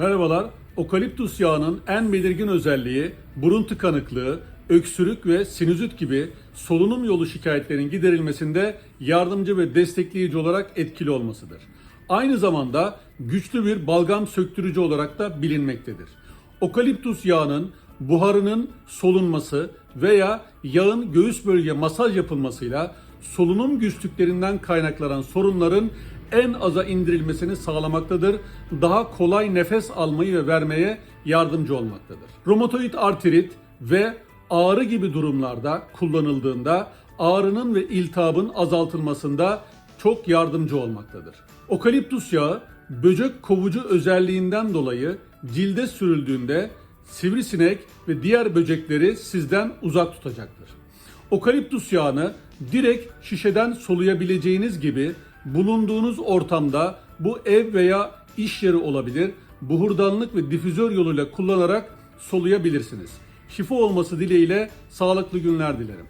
Merhabalar. Okaliptus yağının en belirgin özelliği burun tıkanıklığı, öksürük ve sinüzit gibi solunum yolu şikayetlerinin giderilmesinde yardımcı ve destekleyici olarak etkili olmasıdır. Aynı zamanda güçlü bir balgam söktürücü olarak da bilinmektedir. Okaliptus yağının buharının solunması veya yağın göğüs bölge masaj yapılmasıyla solunum güçlüklerinden kaynaklanan sorunların en aza indirilmesini sağlamaktadır. Daha kolay nefes almayı ve vermeye yardımcı olmaktadır. Romatoid artrit ve ağrı gibi durumlarda kullanıldığında ağrının ve iltihabın azaltılmasında çok yardımcı olmaktadır. Okaliptus yağı böcek kovucu özelliğinden dolayı cilde sürüldüğünde sivrisinek ve diğer böcekleri sizden uzak tutacaktır. Okaliptus yağını direkt şişeden soluyabileceğiniz gibi bulunduğunuz ortamda bu ev veya iş yeri olabilir. Buhurdanlık ve difüzör yoluyla kullanarak soluyabilirsiniz. Şifa olması dileğiyle sağlıklı günler dilerim.